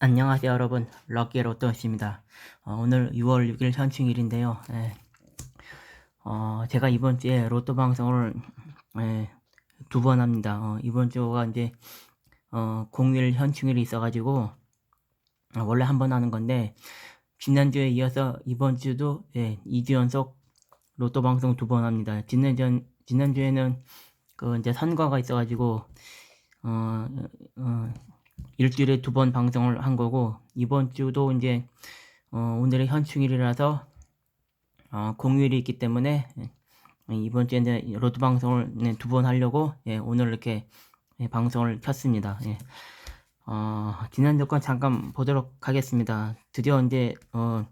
안녕하세요 여러분. 럭키 로또입니다. 어, 오늘 6월 6일 현충일인데요. 예. 어, 제가 이번 주에 로또 방송을 예, 두번 합니다. 어, 이번 주가 이제 어, 공휴일 현충일이 있어 가지고 어, 원래 한 번 하는 건데 지난주에 이어서 이번 주도 예, 2주 연속 로또 방송 두 번 합니다. 지난주, 지난주에는 그 이제 선거가 있어 가지고 어, 어, 일주일에 두 번 방송을 한 거고 이번 주도 이제 어, 오늘의 현충일이라서 어, 공휴일이 있기 때문에 예, 이번 주에 이제 로드 방송을 네, 두번 하려고 예, 오늘 이렇게 예, 방송을 켰습니다. 예. 어, 지난주 건 잠깐 보도록 하겠습니다. 드디어 이제 어,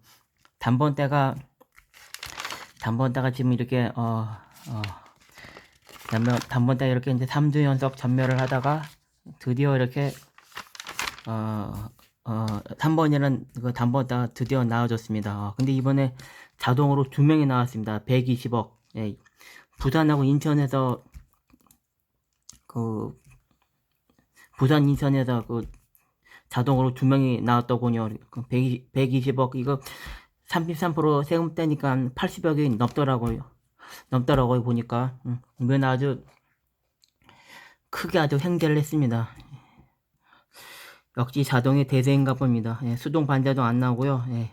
단번대가 단번대가 지금 이렇게 어, 어, 단번, 단번대 이렇게 이제 3주 연속 전멸을 하다가 드디어 이렇게 어, 어, 3번이라는 그 단번다 드디어 나와줬습니다. 어, 근데 이번에 자동으로 두 명이 나왔습니다. 120억. 예, 부산하고 인천에서 그 부산 인천에서 그 자동으로 두 명이 나왔더군요. 120, 120억 이거 33% 세금 떼니까 80억이 넘더라고요. 넘더라고요 보니까. 음, 이번 아주 크게 아주 횡재를 했습니다. 역시 자동의 대세인가 봅니다. 예, 수동 반자동 안 나오고요. 예.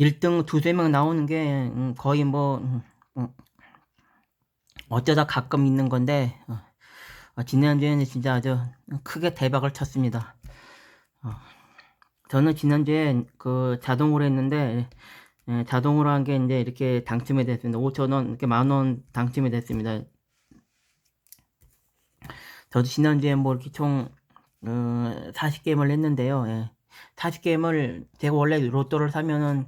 1등 두세 명 나오는 게 음, 거의 뭐 음, 음, 어쩌다 가끔 있는 건데 어, 어, 지난주에는 진짜 아주 크게 대박을 쳤습니다. 어, 저는 지난주에 그 자동으로 했는데 예, 자동으로 한 게 이제 이렇게 당첨이 됐습니다. 5천 원, 이렇게 만 원 당첨이 됐습니다. 저도 지난주에 뭐 이렇게 총, 어, 40게임을 했는데요. 예. 40게임을, 제가 원래 로또를 사면은,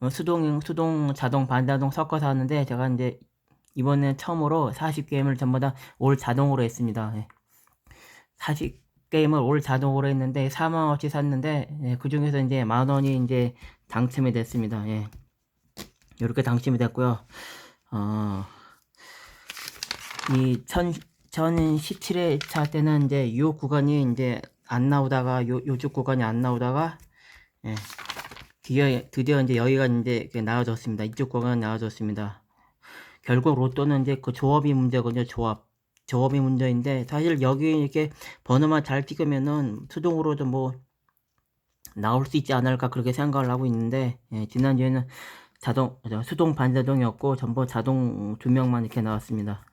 어, 수동, 수동, 자동, 반자동 섞어서 하는데, 제가 이제, 이번에 처음으로 40게임을 전부 다 올 자동으로 했습니다. 예. 40 게임을 올 자동으로 했는데, 4만원어치 샀는데, 예, 그 중에서 이제 만원이 이제 당첨이 됐습니다. 예. 이렇게 당첨이 됐고요. 어, 이 천, 저는 17회차 때는 이제 요 구간이 이제 안 나오다가 요, 요쪽 구간이 안 나오다가 예, 드디어, 드디어 이제 여기가 이제 나와졌습니다. 이쪽 구간이 나와졌습니다. 결국 로또는 이제 그 조합이 문제거든요. 조합. 조합이 문제인데 사실 여기 이렇게 번호만 잘 찍으면은 수동으로도 뭐 나올 수 있지 않을까 그렇게 생각을 하고 있는데 예, 지난주에는 자동 수동 반자동이었고 전부 자동 두 명만 이렇게 나왔습니다.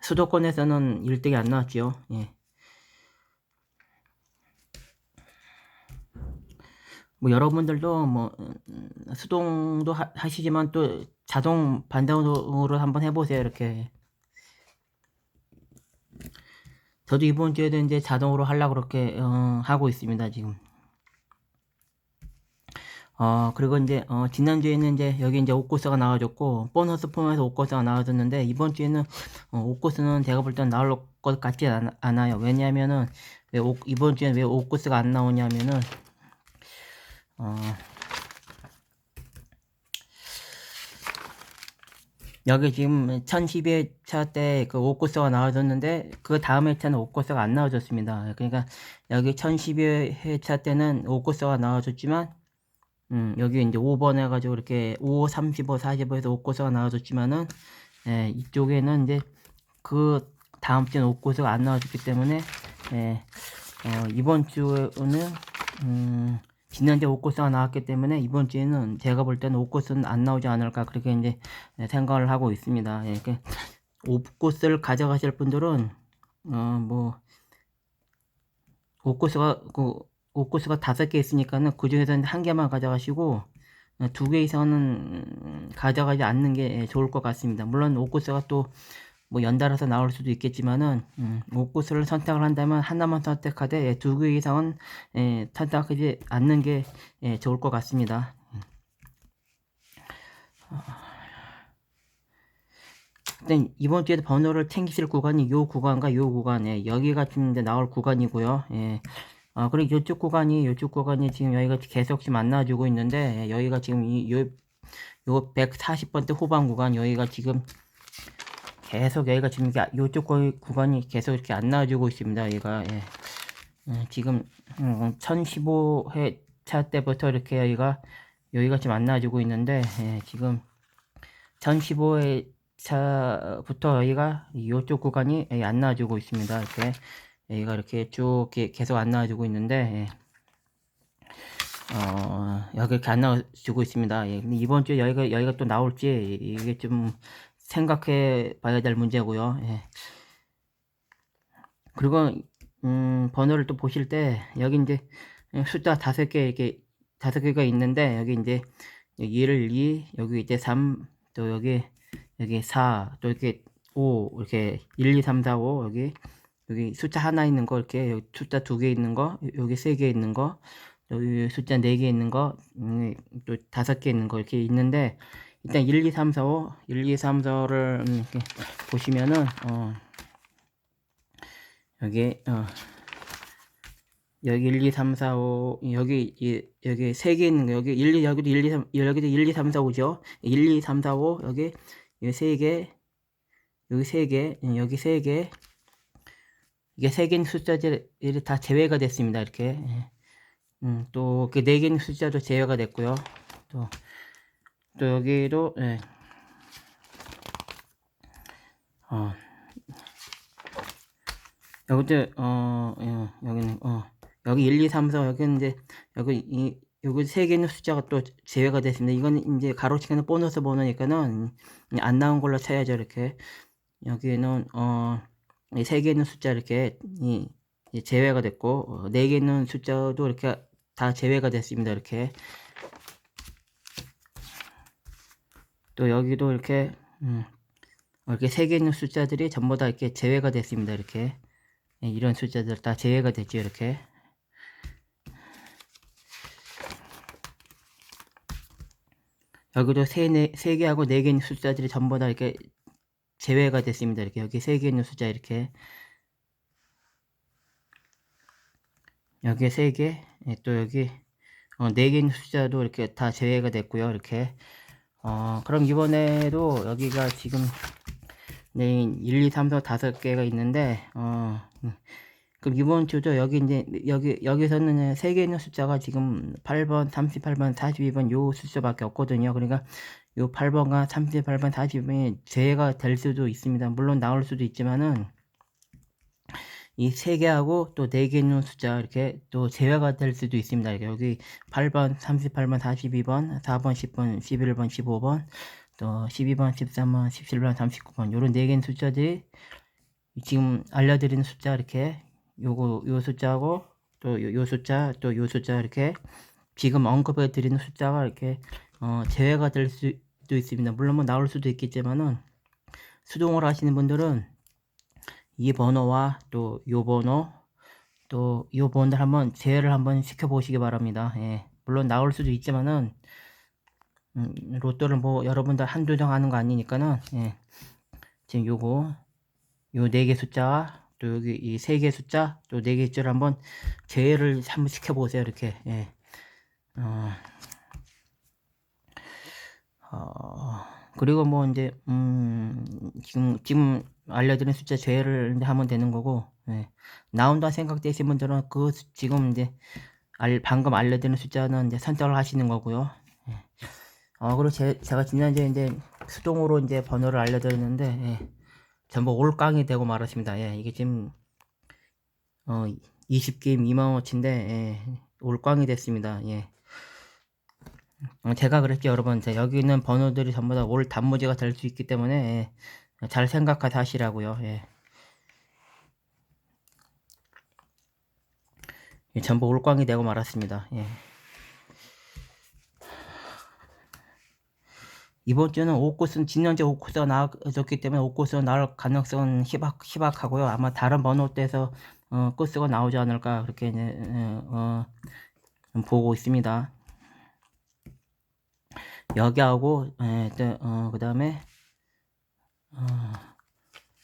수도권에서는 1등이 안 나왔죠. 예. 뭐 여러분들도 뭐 음, 수동도 하, 하시지만 또 자동 반대으로 한번 해보세요. 이렇게. 저도 이번 주에도 이제 자동으로 하려고 그렇게 어, 하고 있습니다. 지금. 어, 그리고 이제, 어, 지난주에는 이제, 여기 이제 옷코스가 나와줬고, 보너스 폼에서 옷코스가 나와줬는데, 이번 주에는, 어, 옷코스는 제가 볼 땐 나올 것 같지 않, 아요 왜냐면은, 왜 옷, 이번 주에는 왜 옷코스가 안 나오냐면은, 어, 여기 지금 1012회차 때 그 옷코스가 나와줬는데, 그 다음 회차는 옷코스가 안 나와줬습니다. 그러니까, 여기 1012회 차 때는 옷코스가 나와줬지만, 음, 여기 이제 5번 해가지고 이렇게 5, 35, 45에서 옷고서가 나와줬지만은, 예, 이쪽에는 이제 그 다음 주에는 옷고서가 안 나와줬기 때문에, 예, 어, 이번 주는, 음, 지난주에 옷고서가 나왔기 때문에 이번 주에는 제가 볼 때는 옷고서는 안 나오지 않을까 그렇게 이제 생각을 하고 있습니다. 예, 그 옷고서를 가져가실 분들은, 어, 뭐, 옷고서가, 그, 옷코스가 다섯 개 있으니까는 그 중에서는 한 개만 가져가시고 어, 두개 이상은 가져가지 않는 게 좋을 것 같습니다. 물론 옷코스가 또 뭐 연달아서 나올 수도 있겠지만은 음, 옷코스를 선택을 한다면 하나만 선택하되 예, 두개 이상은 예, 선택하지 않는 게 예, 좋을 것 같습니다. 일단 이번 주에 번호를 챙기실 구간이 요 구간과 요 구간에 여기가 지금 이제 나올 구간이고요. 예. 아, 그리고 이쪽 구간이, 이쪽 구간이 지금 여기가 계속 지금 안 나와주고 있는데, 여기가 지금 이, 요, 요 140번대 후반 구간, 여기가 지금, 계속 여기가 지금 이게 이쪽 구- 구간이 계속 이렇게 안 나와주고 있습니다. 얘가 예. 예, 지금 음, 1015회 차 때부터 이렇게 여기가 여기가 지금 안 나와주고 있는데 예, 지금 1015회 차부터 여기가 이쪽 구간이 안 나와주고 있습니다. 이렇게 여기가 이렇게 쭉 계속 안 나와주고 있는데 예. 어, 여기 이렇게 안 나와주고 있습니다. 예, 이번 주에 여기가 여기가 또 나올지 이게 좀 생각해 봐야 될 문제고요. 예. 그리고 음, 번호를 또 보실 때 여기 이제 숫자 다섯 개 이렇게 다섯 개가 있는데 여기 이제 1을 2 여기 이제 3 또 여기 여기 4 또 이렇게 5 이렇게 1 2 3 4 5 여기 여기 숫자 하나 있는 거 이렇게 여기 숫자 두 개 있는 거 여기 세 개 있는 거 여기 숫자 네 개 있는 거 음, 또 다섯 개 있는 거 이렇게 있는데 일단 1 2 3 4 5 1 2 3 4를 음, 이렇게 보시면은 어 여기 어 여기 1, 2, 3, 4, 5 여기 이, 여기 세 개 있는 거 여기 1, 2 여기도 1, 2, 3 여기도 1, 2, 3, 4, 5죠? 1, 2, 3, 4, 5 여기 여기 세 개 여기 세 개 여기 세개 이게 세 개는 숫자들이 다 제외가 됐습니다 이렇게 예. 음, 또 그 네 개는 숫자도 제외가 됐고요 또 또 여기도 예. 어 여기도 어 예, 여기는 어 여기 1, 2, 3, 4 여기는 이제 여기 이 여기 세 개는 숫자가 또 제외가 됐습니다. 이건 이제 가로치기는 보너스 번호니까는 안 나온 걸로 쳐야죠 이렇게 여기는 어 세 개는 숫자 이렇게 제외가 됐고 어, 네 개는 숫자도 이렇게 다 제외가 됐습니다. 이렇게 또 여기도 이렇게 음, 이렇게 세 개 있는 숫자들이 전부 다 이렇게 제외가 됐습니다. 이렇게 예, 이런 숫자들 다 제외가 됐죠. 이렇게 여기도 세, 네, 세 개하고 네 개 있는 숫자들이 전부 다 이렇게 제외가 됐습니다. 이렇게 여기 세 개 있는 숫자 이렇게 여기 세 개, 예, 또 여기 어, 네개 있는 숫자도 이렇게 다 제외가 됐고요. 이렇게 어, 그럼 이번에도 여기가 지금 네, 1, 2, 3, 4, 5개가 있는데 어, 음, 그럼 이번 주도 여기 이제 여기 여기서는 세 개 있는 숫자가 지금 8번, 38번, 42번 요 숫자밖에 없거든요. 그러니까 요 8번과 38번, 42번이 제외가 될 수도 있습니다. 물론 나올 수도 있지만은 이세 개하고 또네개 있는 숫자 이렇게 또 제외가 될 수도 있습니다. 여기 8번, 38번, 42번, 4번, 10번, 11번, 15번, 또 12번, 13번, 17번, 39번 요런 네 개의 숫자들이 지금 알려드리는 숫자 이렇게 요거 요 숫자하고 또 요 숫자 또 요 숫자 이렇게 지금 언급해 드리는 숫자가 이렇게 어 제외가 될 수 도 있습니다. 물론 뭐 나올 수도 있겠지만은 수동으로 하시는 분들은 이 번호와 또 요 번호 또 요 번호를 한번 제외를 한번 시켜 보시기 바랍니다. 예. 물론 나올 수도 있지만은 음, 로또를 뭐 여러분들 한두 장 하는 거 아니니까는 예. 지금 요거 요 네 개 숫자와 또 여기 이 세 개 숫자 또 네개 숫자를 한번 제외를 한번 시켜 보세요 이렇게 예. 어, 어, 그리고 뭐 이제 음 지금 지금 알려드린 숫자 제외를 하면 되는 거고 예. 나온다 생각되신 분들은 그 수- 지금 이제 알, 방금 알려드린 숫자는 이제 선택을 하시는 거고요. 예. 어 그리고 제, 제가 지난주에 이제 수동으로 이제 번호를 알려드렸는데 예. 전부 올깡이 되고 말았습니다. 예. 이게 지금 어 20게임 2만원어치인데 예. 올깡이 됐습니다. 예. 어, 제가 그랬죠 여러분 자, 여기 있는 번호들이 전부 다 올 단무지가 될 수 있기 때문에 예. 잘 생각하서 하시라고요. 예. 예, 전부 올광이 되고 말았습니다. 예. 이번 주는 오코스는 지난주 오코스가 나와졌기 때문에 오코스가 나올 가능성은 희박, 희박하고요. 아마 다른 번호대에서 어, 코스가 나오지 않을까 그렇게 이제, 어, 어, 보고 있습니다. 여기하고 예, 또, 어, 그 다음에 어,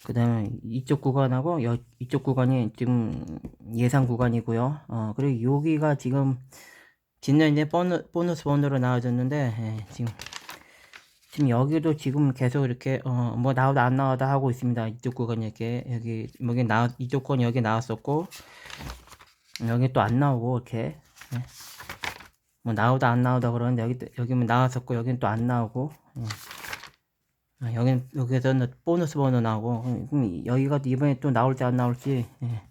그 다음에 이쪽 구간하고 여, 이쪽 구간이 지금 예상 구간이고요. 어, 그리고 여기가 지금 지난 이제 보너, 보너스 번호로 나와졌는데 예, 지금 지금 여기도 지금 계속 이렇게 어 뭐 나오다 안 나오다 하고 있습니다. 이쪽 구간 이렇게 여기 여기 나 이쪽 건 여기 나왔었고 여기 또 안 나오고 이렇게 예. 뭐 나오다 안 나오다 그러는데 여기 또- 여기면 나왔었고 여기는 또 안 나오고 예. 아, 여긴 여기서는 보너스 번호 나오고 음, 여기가 또 이번에 또 나올지 안 나올지 예.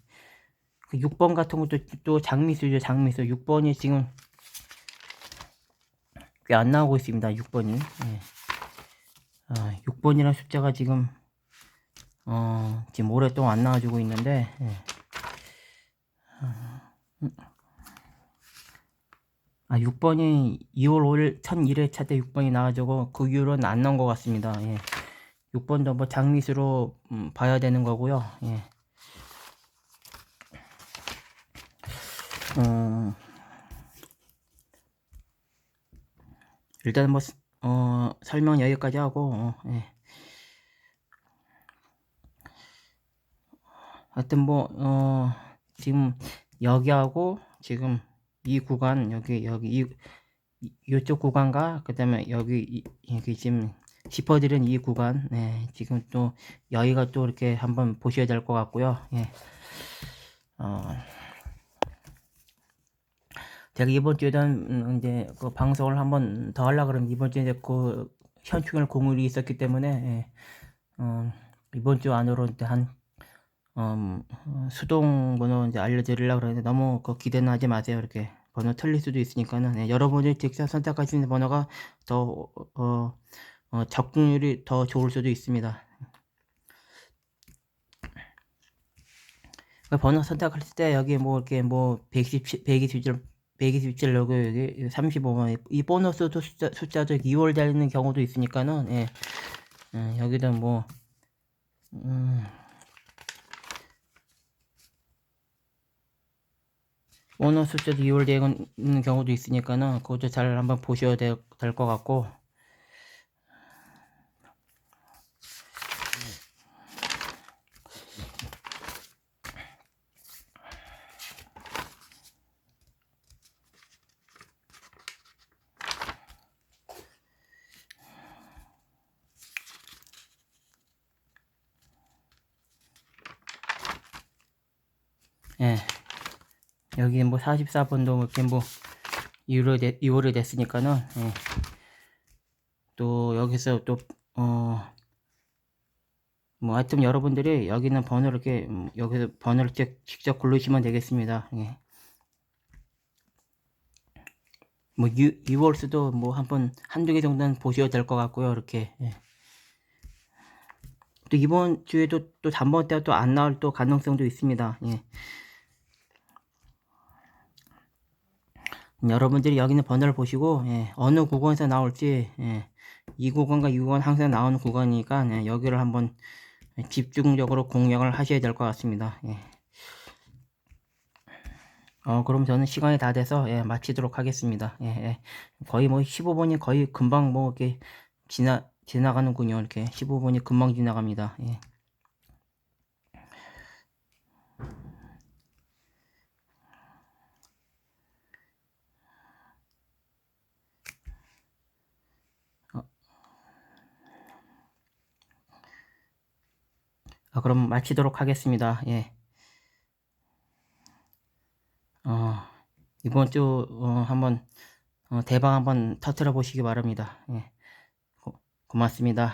그 6번 같은 것도 또 장미수죠 장미수 6번이 지금 꽤 안 나오고 있습니다 6번이 예. 아, 6번이라는 숫자가 지금 어, 지금 오랫동안 안 나와주고 있는데 예. 아 6번이 2월 5일 1001회차 때 6번이 나와주고 그 이후로는 안 나온 것 같습니다 예. 6번도 뭐 장미수로 음, 봐야 되는 거고요 예. 어, 일단 뭐, 어, 설명 여기까지 하고, 어, 예. 하여튼 뭐, 어, 지금 여기하고 지금 이 구간, 여기, 여기, 이, 이- 이쪽 구간과 그 다음에 여기, 이, 여기 지금 짚어드린 이 구간, 네, 지금 또 여기가 또 이렇게 한번 보셔야 될 것 같고요, 예. 어, 제가 이번 주에는 음, 이제 그 방송을 한번 더 하려 그러면 이번 주에 이제 그 현충일 공휴일이 있었기 때문에 예, 어, 이번 주 안으로 한 음, 어, 수동 번호 이제 알려드리려고 그러는데 너무 그 기대는 하지 마세요. 이렇게 번호 틀릴 수도 있으니까는. 예, 여러분이 직접 선택하시는 번호가 더 어, 어, 적중률이 더 좋을 수도 있습니다. 그 번호 선택할 때 여기 뭐 이렇게 뭐 127, 127, 127 여기 여기 35 번 이 보너스도 숫자 숫자도 2 월 달리는 경우도 있으니까는 예, 예, 여기도 뭐 음, 보너스 숫자도 2월 되는 경우도 있으니까는 그것도 잘 한번 보셔야 될 것 같고 예. 여기 뭐 44번도 이렇게 뭐 2월이, 됐, 2월이 됐으니까는, 예. 또 여기서 또, 어, 뭐 하여튼 여러분들이 여기는 번호를 이렇게, 음, 여기서 번호를 직- 직접 고르시면 되겠습니다. 예. 뭐 6, 2월 수도 뭐 한번 한두 개 정도는 보셔야 될 것 같고요. 이렇게. 예. 또 이번 주에도 또 단번 때가 또 안 나올 또 가능성도 있습니다. 예. 여러분들이 여기는 번호를 보시고 예, 어느 구간에서 나올지 예, 이 구간과 이 구간 항상 나오는 구간이니까 예, 여기를 한번 집중적으로 공략을 하셔야 될 것 같습니다. 예. 어 그럼 저는 시간이 다 돼서 예, 마치도록 하겠습니다. 예, 예. 거의 뭐 15분이 거의 금방 뭐 이렇게 지나 지나가는군요. 이렇게 15분이 금방 지나갑니다. 예. 그럼 마치도록 하겠습니다. 예. 어, 이번 주 어, 한번 어, 대박 한번 터트려 보시기 바랍니다. 예. 고, 고맙습니다.